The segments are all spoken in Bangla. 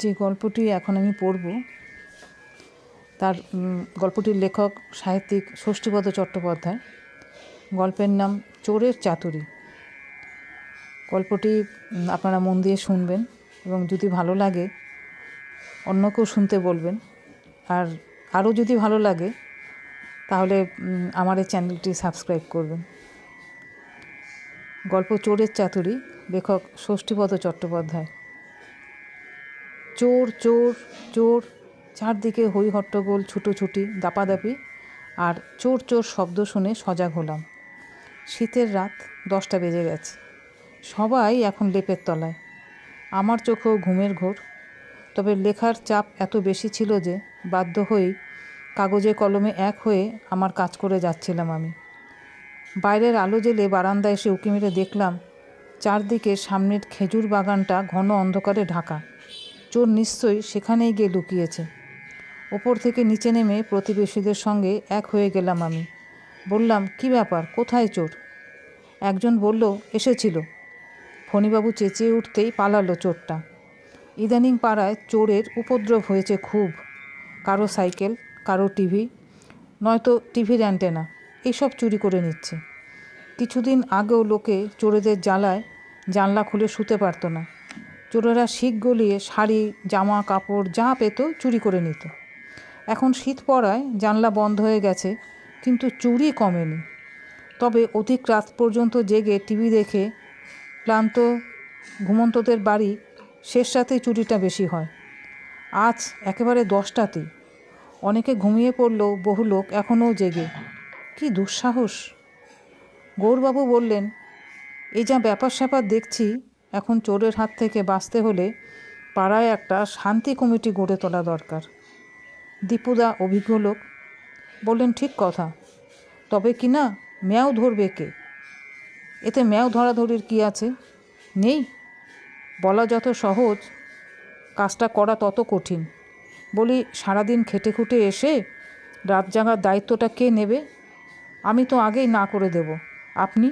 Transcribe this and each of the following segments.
যে গল্পটি এখন আমি পড়ব, তার গল্পটির লেখক, সাহিত্যিক ষষ্ঠীপদ চট্টোপাধ্যায়। গল্পের নাম চোরের চাতুরি। গল্পটি আপনারা মন দিয়ে শুনবেন এবং যদি ভালো লাগে, অন্যকেও শুনতে বলবেন। আর আরও যদি ভালো লাগে, তাহলে আমার এই চ্যানেলটি সাবস্ক্রাইব করবেন। গল্প চোরের চাতুরি, লেখক ষষ্ঠীপদ চট্টোপাধ্যায়। চোর চোর চোর, চারদিকে হই হট্টগোল, ছুটোছুটি, দাপাদাপি আর চোর চোর শব্দ শুনে সজাগ হলাম। শীতের রাত দশটা বেজে গেছে। সবাই এখন লেপের তলায়। আমার চোখেও ঘুমের ঘোর। তবে লেখার চাপ এত বেশি ছিল যে বাধ্য হয়েই কাগজে কলমে এক হয়ে আমার কাজ করে যাচ্ছিলাম আমি। বাইরের আলো জেলে বারান্দায় এসে উঁকি মেরে দেখলাম, চারদিকে সামনের খেজুর বাগানটা ঘন অন্ধকারে ঢাকা। চোর নিশ্চয়ই সেখানেই গিয়ে লুকিয়েছে। ওপর থেকে নিচে নেমে প্রতিবেশীদের সঙ্গে এক হয়ে গেলাম আমি। বললাম, কি ব্যাপার? কোথায় চোর? একজন বলল, এসেছিল। ফণিবাবু চেঁচিয়ে উঠতেই পালালো চোরটা। ইদানিং পাড়ায় চোরের উপদ্রব হয়েছে খুব। কারও সাইকেল, কারও টিভি, নয়তো টিভির অ্যান্টেনা এইসব চুরি করে নিচ্ছে। কিছুদিন আগেও লোকে চোরেদের জ্বালায় জানলা খুলে শুতে পারতো না। চোরেরা শিক গলিয়ে শাড়ি, জামা, কাপড় যা পেত চুরি করে নিত। এখন শীত পড়ায় জানলা বন্ধ হয়ে গেছে, কিন্তু চুরি কমেনি। তবে অধিক রাত পর্যন্ত জেগে টিভি দেখে ক্লান্ত, ঘুমন্তদের বাড়ি শেষ রাতেই চুরিটা বেশি হয়। আজ একেবারে দশটাতেই। অনেকে ঘুমিয়ে পড়লেও বহু লোক এখনও জেগে। কি দুঃসাহস! গৌরবাবু বললেন এই যা ব্যাপার স্যাপার দেখছি এখন চোরের হাত থেকে বাঁচতে হলে পাড়ায় একটা শান্তি কমিটি গড়ে তোলা দরকার। দীপুদা অভিজ্ঞ লোক। বললেন, ঠিক কথা। তবে কি না, ম্যাও ধরবে কে? এতে ম্যাও ধরাধরির কি আছে? নেই। বলা যত সহজ, কাজটা করা তত কঠিন। বলি, সারাদিন খেটে খুটে এসে রাত জাগার দায়িত্বটা কে নেবে? আমি তো আগেই না করে দেব। আপনি?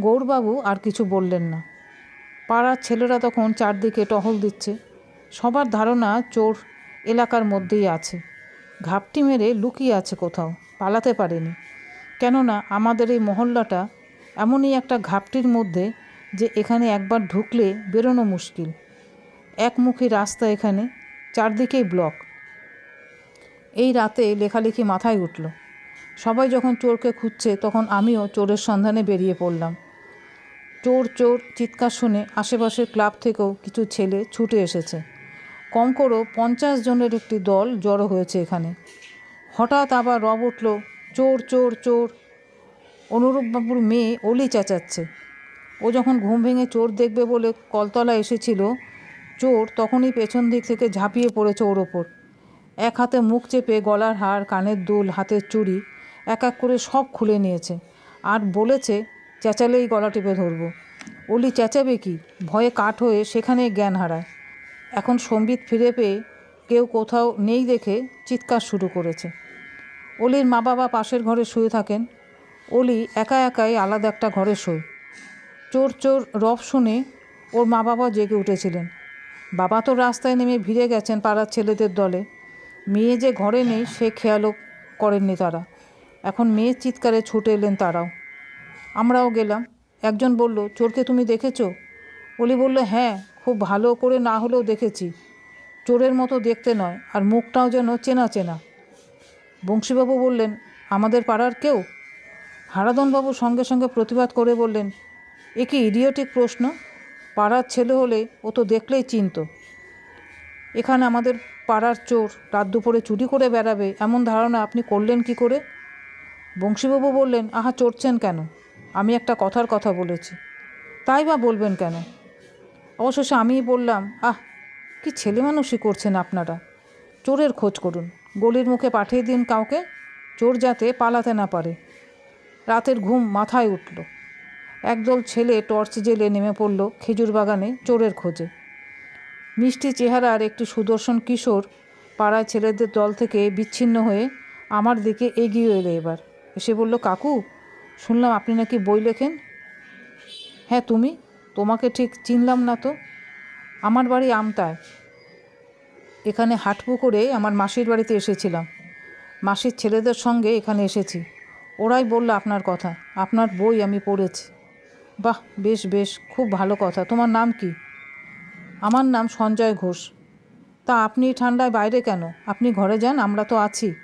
গৌরবাবু, আর কিছু বললেন না। পাড়ার ছেলেরা তখন চারদিকে টহল দিচ্ছে। সবার ধারণা চোর এলাকার মধ্যেই আছে। ঘাপটি মেরে লুকিয়ে আছে কোথাও, পালাতে পারেনি। কেননা আমাদের এই মহল্লাটা এমনই একটা ঘাপটির মধ্যে যে এখানে একবার ঢুকলে বেরোনো মুশকিল। একমুখী রাস্তা এখানে, চারদিকেই ব্লক। এই রাতে লেখালেখি মাথায় উঠল। সবাই যখন চোরকে খুঁজছে, তখন আমিও চোরের সন্ধানে বেরিয়ে পড়লাম। চোর চোর চিৎকার শুনে আশেপাশের ক্লাব থেকেও কিছু ছেলে ছুটে এসেছে। কম করেও পঞ্চাশ জনের একটি দল জড়ো হয়েছে এখানে। হঠাৎ আবার রব উঠল, চোর চোর চোর। অনুরূপবাবুর মেয়ে অলি চেঁচাচ্ছে। ও যখন ঘুম ভেঙে চোর দেখবে বলে কলতলা এসেছিল, চোর তখনই পেছন দিক থেকে ঝাঁপিয়ে পড়েছে ওর ওপর। এক হাতে মুখ চেপে গলার হার, কানের দুল, হাতের চুড়ি, এক এক করে সব খুলে নিয়েছে। আর বলেছে চেঁচালেই গলা টিপে ধরবো। অলি চেঁচাবে কি? ভয়ে কাঠ হয়ে সেখানে জ্ঞান হারায়। এখন সম্বিত ফিরে পেয়ে কেউ কোথাও নেই দেখে চিৎকার শুরু করেছে। অলির মা বাবা পাশের ঘরে শুয়ে থাকেন। অলি একা একাই আলাদা একটা ঘরে শোয়। চোর চোর রব শুনে ওর মা বাবা জেগে উঠেছিলেন। বাবা তো রাস্তায় নেমে ভিড়ে গেছেন পাড়ার ছেলেদের দলে। মেয়ে যে ঘরে নেই সে খেয়ালও করেননি তারা। এখন মেয়ের চিৎকারে ছুটে এলেন তারাও। আমরাও গেলাম। একজন বলল, চোরকে তুমি দেখেছ? অলি বলল হ্যাঁ খুব ভালো করে না হলেও দেখেছি। চোরের মতো দেখতে নয়, আর মুখটাও যেন চেনা চেনা। বংশীবাবু বললেন, আমাদের পাড়ার কেউ? হারাদনবাবু সঙ্গে সঙ্গে প্রতিবাদ করে বললেন, এ কি ইডিওটিক প্রশ্ন? পাড়ার ছেলে হলে ও তো দেখলেই চিনত। এখানে আমাদের পাড়ার চোর রাত দুপুরে চুরি করে বেড়াবে, এমন ধারণা আপনি করলেন কি করে? বংশীবাবু বললেন, আহা, চড়ছেন কেন? আমি একটা কথার কথা বলেছি। তাই বা বলবেন কেন? অবশেষে আমিই বললাম, আহ, কি ছেলে মানুষই করছেন আপনারা। চোরের খোঁজ করুন। গলির মুখে পাঠিয়ে দিন কাউকে, চোর যাতে পালাতে না পারে। রাতের ঘুম মাথায় উঠল। একদল ছেলে টর্চ জেলে নেমে পড়ল খেজুর বাগানে চোরের খোঁজে। মিষ্টি চেহারার একটি সুদর্শন কিশোর পাড়ায় ছেলেদের দল থেকে বিচ্ছিন্ন হয়ে আমার দিকে এগিয়ে এলো এবার। এসে বলল, কাকু শুনলাম আপনি নাকি বই লেখেন। হ্যাঁ তুমি? তোমাকে ঠিক চিনলাম না তো। আমার বাড়ি আমতায়। এখানে হাটপুকুরে আমার মাসির বাড়িতে এসেছিলাম। মাসির ছেলেদের সঙ্গে এখানে এসেছি। ওরাই বলল আপনার কথা, আপনার বই আমি পড়েছি। বাহ, বেশ বেশ, খুব ভালো কথা। তোমার নাম কি? আমার নাম সঞ্জয় ঘোষ। তা আপনি ঠান্ডায় বাইরে কেন? আপনি ঘরে যান, আমরা তো আছি।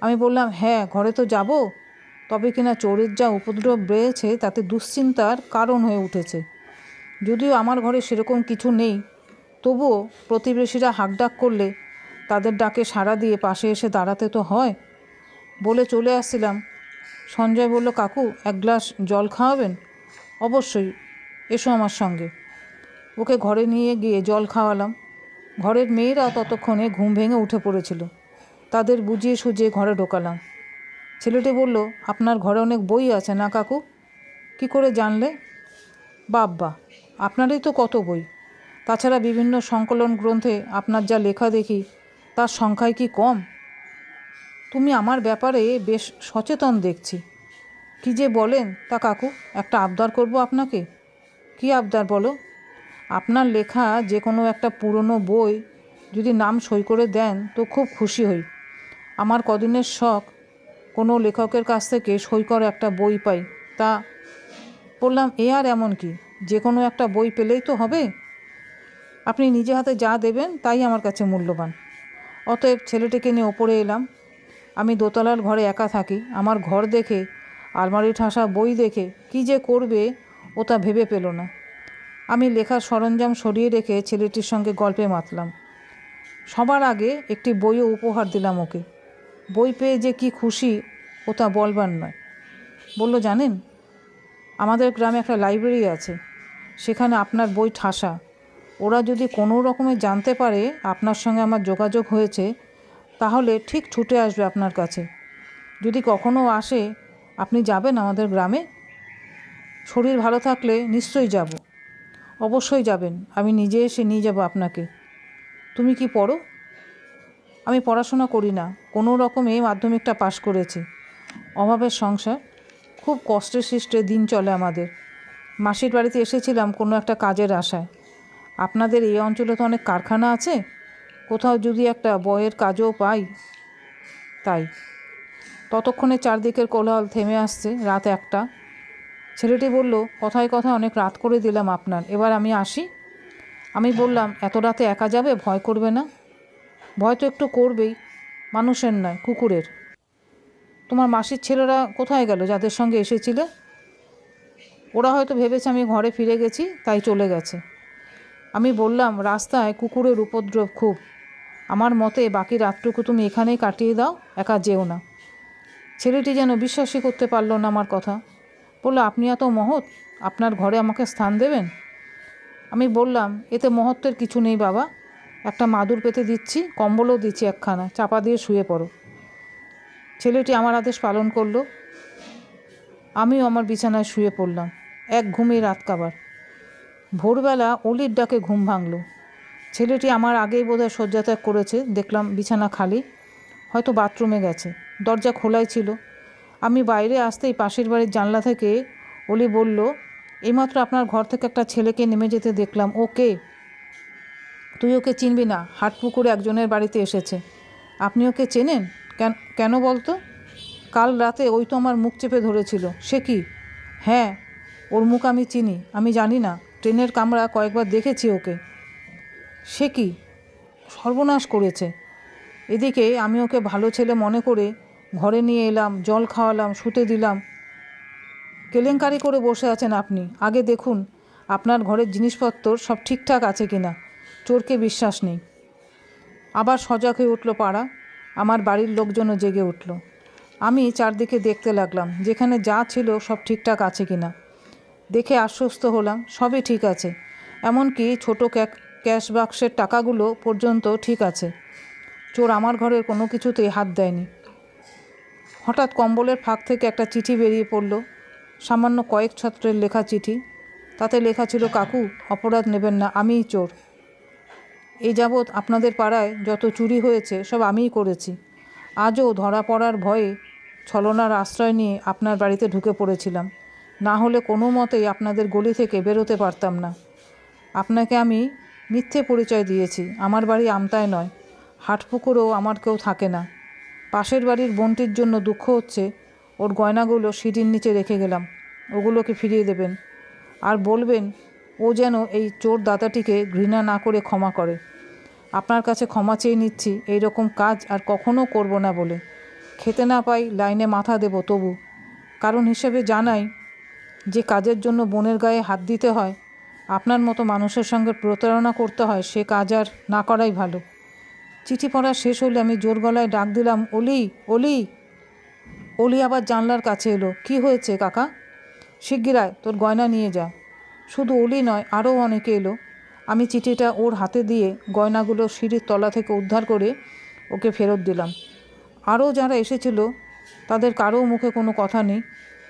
আমি বললাম হ্যাঁ ঘরে তো যাব। তবে কিনা চোরের যা উপদ্রব বেড়েছে তাতে দুশ্চিন্তার কারণ হয়ে উঠেছে। যদিও আমার ঘরে সেরকম কিছু নেই, তবুও প্রতিবেশীরা হাকডাক করলে তাদের ডাকে সাড়া দিয়ে পাশে এসে দাঁড়াতে তো হয়। বলে চলে আসছিলাম। সঞ্জয় বলল, কাকু, এক গ্লাস জল খাওয়াবেন? অবশ্যই, এসো আমার সঙ্গে। ওকে ঘরে নিয়ে গিয়ে জল খাওয়ালাম। ঘরের মেয়েরা ততক্ষণে ঘুম ভেঙে উঠে পড়েছিল। তাদের বুঝিয়ে সুজিয়ে ঘরে ঢোকালাম। ছেলেটি বলল, আপনার ঘরে অনেক বই আছে না কাকু? কি করে জানলে? বাব্বা, আপনারই তো কত বই। তাছাড়া বিভিন্ন সংকলন গ্রন্থে আপনার যা লেখা দেখি, তার সংখ্যায় কি কম? তুমি আমার ব্যাপারে বেশ সচেতন দেখছি। কি যে বলেন তা কাকু, একটা আবদার করব আপনাকে। কি আবদার বলো? আপনার লেখা যে কোনো একটা পুরনো বই যদি নাম সই করে দেন, তো খুব খুশি হই। আমার কদিনের শখ কোনো লেখকের কাছ থেকে সই করা একটা বই পাই। তা বললাম এ আর এমন কি? যে কোনো একটা বই পেলেই তো হবে? আপনি নিজে হাতে যা দেবেন, তাই আমার কাছে মূল্যবান। অতএব ছেলেটিকে নিয়ে ওপরে এলাম। আমি দোতলার ঘরে একা থাকি। আমার ঘর দেখে, আলমারি ঠাসা বই দেখে, কি যে করবে ও তা ভেবে পেল না। আমি লেখার সরঞ্জাম সরিয়ে রেখে ছেলেটির সঙ্গে গল্পে মাতলাম। সবার আগে একটি বইও উপহার দিলাম ওকে। বই পেয়ে যে কি খুশি, ও তা বলবার নয়। বলল, জানেন, আমাদের গ্রামে একটা লাইব্রেরি আছে, সেখানে আপনার বই ঠাসা। ওরা যদি কোনো রকমে জানতে পারে আপনার সঙ্গে আমার যোগাযোগ হয়েছে, তাহলে ঠিক ছুটে আসবে আপনার কাছে। যদি কখনো আসে, আপনি যাবেন আমাদের গ্রামে? শরীর ভালো থাকলে নিশ্চয়ই যাব। অবশ্যই যাবেন, আমি নিজে এসে নিয়ে যাব আপনাকে। তুমি কি পড়ো? আমি পড়াশোনা করি না। কোনো রকমে মাধ্যমিকটা পাশ করেছি। অভাবের সংসার। খুব কষ্টে সৃষ্টে দিন চলে আমাদের। মাসির বাড়িতে এসেছিলাম কোনো একটা কাজের আশায়। আপনাদের এই অঞ্চলে তো অনেক কারখানা আছে। কোথাও যদি একটা বয়ের কাজও পাই, তাই। ততক্ষণে চারদিকের কোলাহল থেমে আসছে রাত একটা। ছেলেটি বলল, কথায় কথায় অনেক রাত করে দিলাম আপনার। এবার আমি আসি? আমি বললাম, এত রাতে একা যাবে? ভয় করবে না? ভয় তো একটু করবেই, মানুষের নয়, কুকুরের। তোমার মাসির ছেলেরা কোথায় গেল যাদের সঙ্গে এসেছিলে? ওরা হয়তো ভেবেছে আমি ঘরে ফিরে গেছি, তাই চলে গেছে। আমি বললাম, রাস্তায় কুকুরের উপদ্রব খুব। আমার মতে বাকি রাতটুকু তুমি এখানেই কাটিয়ে দাও, একা যেও না। ছেলেটি যেন বিশ্বাসই করতে পারল না আমার কথা। বলল, আপনি এত মহৎ, আপনার ঘরে আমাকে স্থান দেবেন? আমি বললাম, এতে মহত্বের কিছু নেই বাবা। একটা মাদুর পেতে দিচ্ছি, কম্বলও দিচ্ছি একখানা, চাপা দিয়ে শুয়ে পড়ো। ছেলেটি আমার আদেশ পালন করল। আমিও আমার বিছানায় শুয়ে পড়লাম, এক ঘুমিয়ে রাত কাবার। ভোরবেলা অলির ডাকে ঘুম ভাঙলো। ছেলেটি আমার আগেই বোধহয় শয্যাত্যাগ করেছে, দেখলাম বিছানা খালি, হয়তো বাথরুমে গেছে, দরজা খোলাই ছিল। আমি বাইরে আসতেই পাশের বাড়ির জানলা থেকে অলি বলল এইমাত্র আপনার ঘর থেকে একটা ছেলেকে নেমে যেতে দেখলাম, ও কে? তুই ওকে চিনবি না হাটপুকুরে একজনের বাড়িতে এসেছে। আপনি ওকে চেনেন? কেন কেন বলতো? কাল রাতে ওই তো আমার মুখ চেপে ধরেছিল। সে কি? হ্যাঁ ওর মুখ আমি চিনি, আমি জানি না। ট্রেনের কামরা কয়েকবার দেখেছি ওকে। সে কি? সর্বনাশ করেছে। এদিকে আমি ওকে ভালো ছেলে মনে করে ঘরে নিয়ে এলাম, জল খাওয়ালাম, শুতে দিলাম। কেলেঙ্কারি করে বসে আছেন আপনি। আগে দেখুন, আপনার ঘরের জিনিসপত্র সব ঠিকঠাক আছে কিনা। চোরকে বিশ্বাস নেই। আবার সজাগ হয়ে উঠল পাড়া। আমার বাড়ির লোকজনও জেগে উঠল। আমি চারদিকে দেখতে লাগলাম, যেখানে যা ছিল সব ঠিকঠাক আছে কিনা। দেখে আশ্বস্ত হলাম, সবই ঠিক আছে। এমনকি ছোটো ক্যাশ বাক্সের টাকাগুলো পর্যন্ত ঠিক আছে। চোর আমার ঘরের কোনো কিছুতেই হাত দেয়নি। হঠাৎ কম্বলের ফাঁক থেকে একটা চিঠি বেরিয়ে পড়ল। সামান্য কয়েক ছত্রের লেখা চিঠি। তাতে লেখা ছিল, কাকু, অপরাধ নেবেন না, আমিই চোর। এই যাবৎ আপনাদের পাড়ায় যত চুরি হয়েছে, সব আমিই করেছি। আজও ধরা পড়ার ভয়ে ছলনার আশ্রয় নিয়ে আপনার বাড়িতে ঢুকে পড়েছিলাম। না হলে কোনো মতেই আপনাদের গলি থেকে বেরোতে পারতাম না। আপনাকে আমি মিথ্যে পরিচয় দিয়েছি, আমার বাড়ি আমতায় নয়। হাটপুকুরেও আমার কেউ থাকে না। পাশের বাড়ির বোনটির জন্য দুঃখ হচ্ছে, ওর গয়নাগুলো সিঁড়ির নিচে রেখে গেলাম। ওগুলোকে ফিরিয়ে দেবেন। আর বলবেন ও যেন এই চোর দাদাটিকে ঘৃণা না করে ক্ষমা করে। আপনার কাছে ক্ষমা চেয়ে নিচ্ছি, এই রকম কাজ আর কখনো করব না বলে। খেতে না পাই, লাইনে মাথা দেব তবু। কারণ হিসেবে জানাই, যে কাজের জন্য বোনের গায়ে হাত দিতে হয়, আপনার মতো মানুষের সঙ্গে প্রতারণা করতে হয়, সে কাজ আর না করাই ভালো। চিঠি পড়া শেষ হলে আমি জোর গলায় ডাক দিলাম, অলি অলি! অলি আবার জানলার কাছে এলো, কি হয়েছে কাকা? শিগগিরায় তোর গয়না নিয়ে যা। শুধু ওলি নয়, আরও অনেকে এলো। আমি চিঠিটা ওর হাতে দিয়ে গয়নাগুলো সিঁড়ির তলা থেকে উদ্ধার করে ওকে ফেরত দিলাম। আরও যারা এসেছিল, তাদের কারও মুখে কোনো কথা নেই।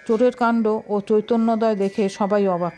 চোরের কাণ্ড ও চৈতন্যদয় দেখে সবাই অবাক।